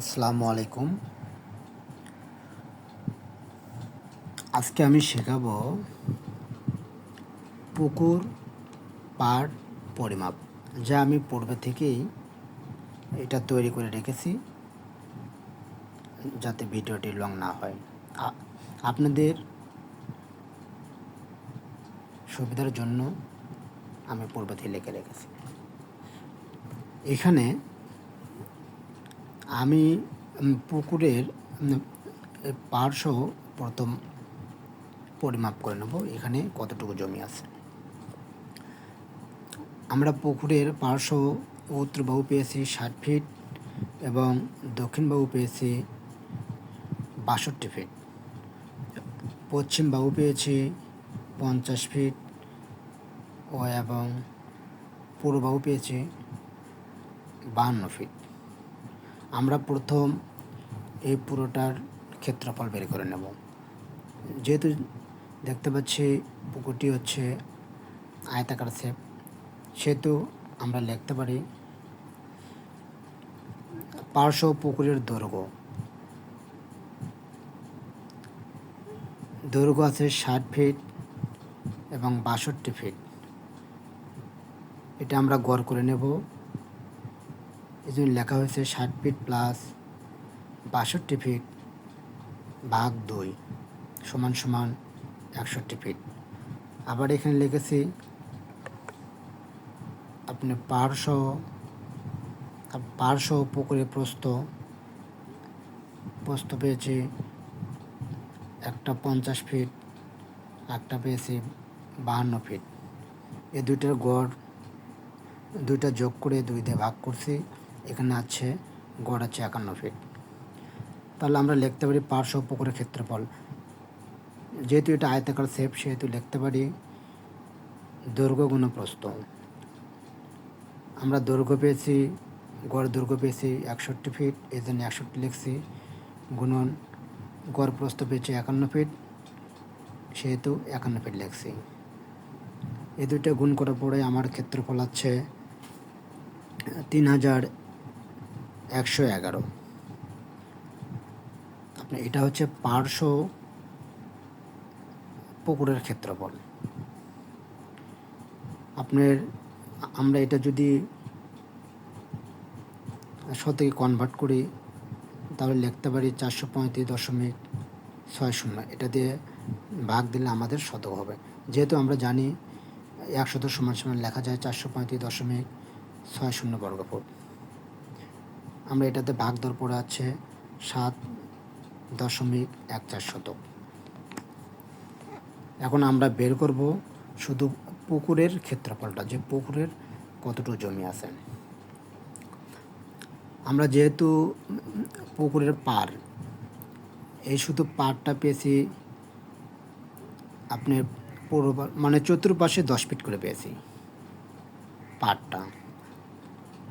আসসালামু আলাইকুম। আজকে আমি শেখাবো পুকুর পাড় পরিমাপ, যা আমি পূর্বে থেকেই এটা তৈরি করে রেখেছি, যাতে ভিডিওটি লং না হয়। আপনাদের সুবিধার জন্য আমি পূর্বে থেকে লিখে রেখেছি। এখানে আমি পুকুরের পার্শ্ব প্রথম পরিমাপ করে নেব, এখানে কতটুকু জমি আছে। আমরা পুকুরের পার্শ্ব উত্তর বাহু পেয়েছি ষাট ফিট এবং দক্ষিণ বাহু পেয়েছি বাষট্টি ফিট। পশ্চিম বাহু পেয়েছি পঞ্চাশ ফিট ও এবং পূর্ব বাহু পেয়েছি বাহান্ন ফিট। আমরা প্রথম এই পুরোটার ক্ষেত্রফল বের করে নেব। যেহেতু দেখতে পাচ্ছি পুকুরটি হচ্ছে আয়তাকার শেপ, সেহেতু আমরা লিখতে পারি পার্শ্ব পুকুরের দৈর্ঘ্য। দৈর্ঘ্য আছে ষাট ফিট এবং বাষট্টি ফিট। এটা আমরা গড় করে নেব। এই জন্য লেখা হয়েছে ষাট ফিট প্লাস বাষট্টি ফিট ভাগ দুই সমান সমান একষট্টি ফিট আবার এখানে লিখেছি আপনি পার্শ্ব পার্শ্ব পুকুরের প্রস্ত প্রস্ত পেয়েছি একটা পঞ্চাশ ফিট একটা পেয়েছি বাহান্ন ফিট এই দুইটার গড়, দুইটা যোগ করে দুই দিয়ে ভাগ করছি এখানে আছে, গড় আছে একান্ন ফিট তাহলে আমরা লিখতে পারি পার্শ্ব পুকুরের ক্ষেত্রফল। যেহেতু এটা আয়তাকার শেপ সেহেতু লিখতে পারি দৈর্ঘ্য গুণ প্রস্থ আমরা দৈর্ঘ্য পেয়েছি, গড় দৈর্ঘ্য পেয়েছি একষট্টি ফিট এই জন্য একষট্টি লিখছি। গুণন গড় প্রস্থ পেয়েছি একান্ন ফিট সেহেতু একান্ন ফিট লিখছি। এই দুইটা গুণ করার পরে আমার ক্ষেত্রফল আছে তিন হাজার একশো এগারো। আপনার এটা হচ্ছে পার্শ্ব পুকুরের ক্ষেত্রফল। আপনার আমরা এটা যদি শতকে কনভার্ট করি, তাহলে লিখতে পারি চারশো পঁয়ত্রিশ দশমিক ছয় শূন্য। এটা দিয়ে ভাগ দিলে আমাদের শতক হবে। যেহেতু আমরা জানি একশত সমান সমান লেখা যায় চারশো পঁয়ত্রিশ দশমিক ছয় শূন্য বর্গফুট। আমরা এটাতে ভাগ দর পড়ে আছে সাত দশমিক এক চার শতক। এখন আমরা বের করব শুধু পুকুরের ক্ষেত্রফলটা, যে পুকুরের কতটুকু জমি আছে। আমরা যেহেতু পুকুরের পার, এই শুধু পাড়টা পেয়েছি আপনি পুরো মানে চতুর্পাশে দশ ফিট করে পেয়েছি পাড়টা।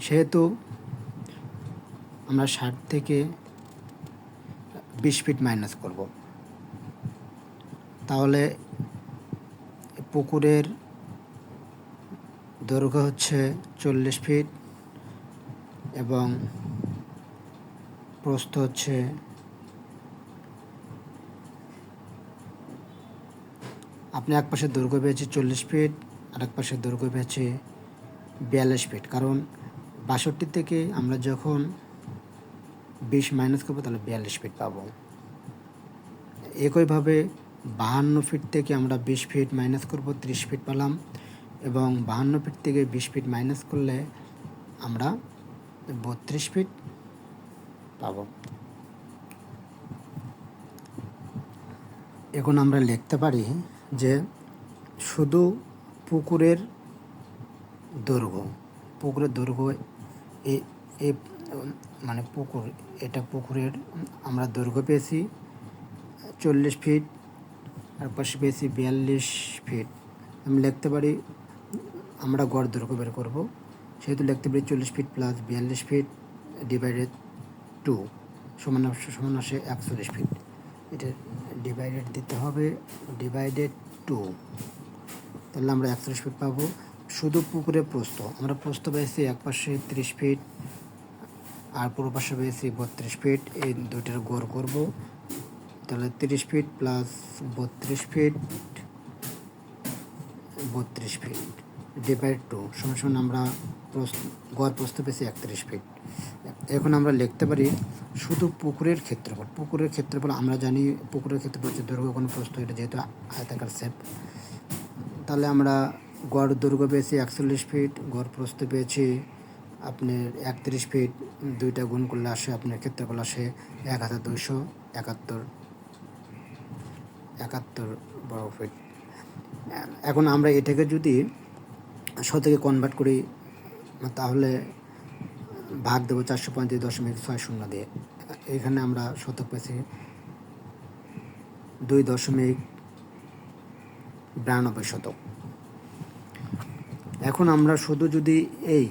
সেহেতু আমরা ষাট থেকে বিশ ফিট মাইনাস করব। তাহলে পুকুরের দৈর্ঘ্য হচ্ছে চল্লিশ ফিট এবং প্রস্থ হচ্ছে আপনি এক পাশে দৈর্ঘ্য পেয়েছে চল্লিশ ফিট আর এক পাশে দৈর্ঘ্য পেয়েছে বিয়াল্লিশ ফিট। কারণ বাষট্টি থেকে আমরা যখন বিশ মাইনাস করব, তাহলে বিয়াল্লিশ ফিট পাবো। একইভাবে বাহান্ন ফিট থেকে আমরা বিশ ফিট মাইনাস করব, ত্রিশ ফিট পেলাম। এবং বাহান্ন ফিট থেকে বিশ ফিট মাইনাস করলে আমরা বত্রিশ ফিট পাবো। এখন আমরা লিখতে পারি যে শুধু পুকুরের দৈর্ঘ্য পুকুরের দৈর্ঘ্য এ এ মানে পুকুর, এটা পুকুরের আমরা দৈর্ঘ্য পেয়েছি চল্লিশ ফিট আর পাশে পেয়েছি বিয়াল্লিশ ফিট। আমি লিখতে পারি, আমরা গড় দৈর্ঘ্য বের করব। সেহেতু লিখতে পারি চল্লিশ ফিট প্লাস বিয়াল্লিশ ফিট ডিভাইডেড টু সমান সমান আসে একচল্লিশ ফিট। এটা ডিভাইডেড দিতে হবে ডিভাইডেড টু তাহলে আমরা একচল্লিশ ফিট পাবো। শুধু পুকুরে প্রস্ত আমরা প্রস্ত পেয়েছি এক পাশে তিরিশ ফিট আর পূর্ব পাশে পেয়েছি বত্রিশ ফিট এই দুইটার গড় করব। তাহলে তিরিশ ফিট প্লাস বত্রিশ ফিট বত্রিশ ফিট ডিভাইড টু সমান আমরা গড় প্রস্থ পেয়েছি একত্রিশ ফিট এখন আমরা লিখতে পারি শুধু পুকুরের ক্ষেত্রফল। পুকুরের ক্ষেত্রফল আমরা জানি পুকুরের ক্ষেত্রফল হচ্ছে দৈর্ঘ্য কোনো প্রস্থ, এটা যেহেতু আয়তাকার শেপ তাহলে আমরা গড় দৈর্ঘ্য পেয়েছি একচল্লিশ ফিট গড় প্রস্থ পেয়েছি আপনার একত্রিশ ফিট দুইটা গুণ করলে আসে আপনার ক্ষেত্রফল আসে এক হাজার দুইশো একাত্তর। একাত্তর বর্গ ফিট এখন আমরা এটাকে যদি শতকে কনভার্ট করি, তাহলে ভাগ দেবো চারশো পঁয়ত্রিশ দশমিক ছয় শূন্য দিয়ে। এখানে আমরা শতক পেয়েছি দুই দশমিক বিরানব্বই শতক। এখন আমরা শুধু যদি এই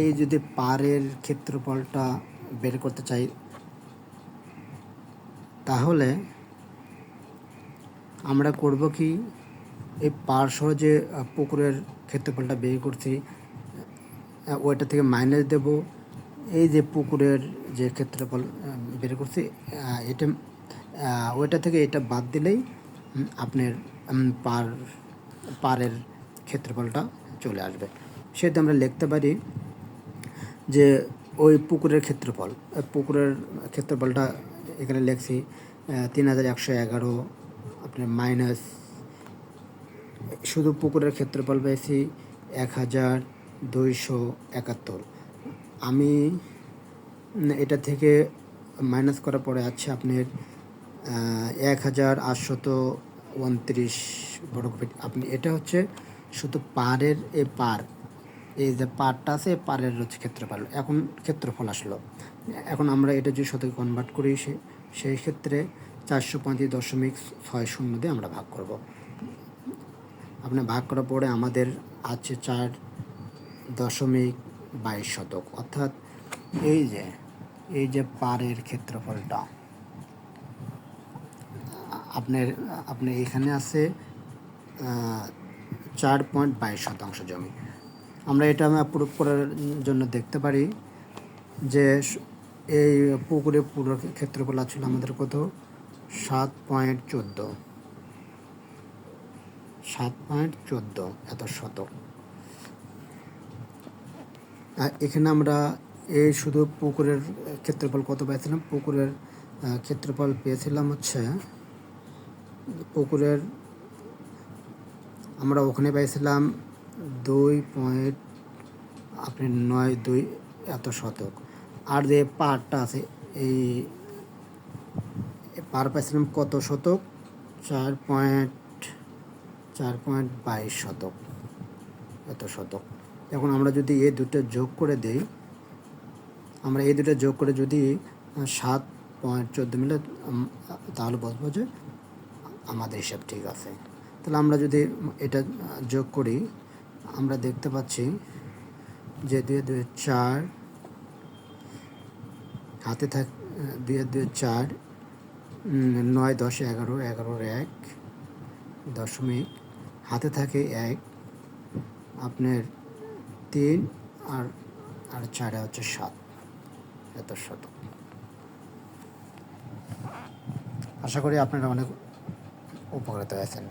এই যদি পারের ক্ষেত্রফলটা বের করতে চাই, তাহলে আমরা করব কি, এই পার সহ যে পুকুরের ক্ষেত্রফলটা বের করছি ওইটা থেকে মাইনাস দেব। এই যে পুকুরের যে ক্ষেত্রফল বের করছি এটা ওইটা থেকে এটা বাদ দিলেই আপনার পার পারের ক্ষেত্রফলটা চলে আসবে। সেহেতু আমরা লিখতে পারি যে ওই পুকুরের ক্ষেত্রফল পুকুরের ক্ষেত্রফলটা এখানে লেখছি তিন হাজার একশো এগারো, আপনার মাইনাস শুধু পুকুরের ক্ষেত্রফল পেয়েছি এক হাজার দুইশো একাত্তর। আমি এটা থেকে মাইনাস করার পরে আছে আপনার এক হাজার আটশত উনত্রিশ ফিট আপনি, এটা হচ্ছে শুধু পাড়ের এ পার এই যে পারটা আছে পারের হচ্ছে ক্ষেত্রফল। এখন ক্ষেত্রফল আসলো। এখন আমরা এটা যদি শতকে কনভার্ট করি, সে, সেই ক্ষেত্রে চারশো পঁয়ত্রিশ দশমিক ছয় শূন্য দিয়ে আমরা ভাগ করব। আপনি ভাগ করার পরে আমাদের আছে চার দশমিক বাইশ শতক। অর্থাৎ এই যে এই যে পারের ক্ষেত্রফলটা, আপনার, আপনি এখানে আছে চার পয়েন্ট বাইশ শতাংশ জমি। আমরা এটা আমি প্রুভ করার জন্য দেখতে পারি যে এই পুকুরে পুরো ক্ষেত্রফল ছিল আমাদের কত? সাত পয়েন্ট চোদ্দ। সাত পয়েন্ট চোদ্দ, এত আর এখানে আমরা এই শুধু পুকুরের ক্ষেত্রফল কত পেয়েছিলাম? পুকুরের ক্ষেত্রফল পেয়েছিলাম হচ্ছে পুকুরের, আমরা ওখানে পাইছিলাম দুই পয়েন্ট, আপনি নয়, দুই এত শতক। আর যে পারটা আছে, এই পার পাইছিলাম কত শতক? চার পয়েন্ট চার পয়েন্ট বাইশ শতক। এত শতক। এখন আমরা যদি এই দুটো যোগ করে দেই, আমরা এই দুটো যোগ করে যদি সাত পয়েন্ট চোদ্দ মিলে তাহলে বলব যে, আমাদের হিসাব ঠিক আছে। তাহলে আমরা যদি এটা যোগ করি আমরা দেখতে পাচ্ছি যে দুই দুই চার হাতে থাক, দুই দুই চার নয় দশ এগারো, এগারোর এক দশমিক, হাতে থাকে এক, আপনার তিন আর আর চারে হচ্ছে সাত, এত শত আশা করি আপনারা অনেক উপকৃত হয়েছেন।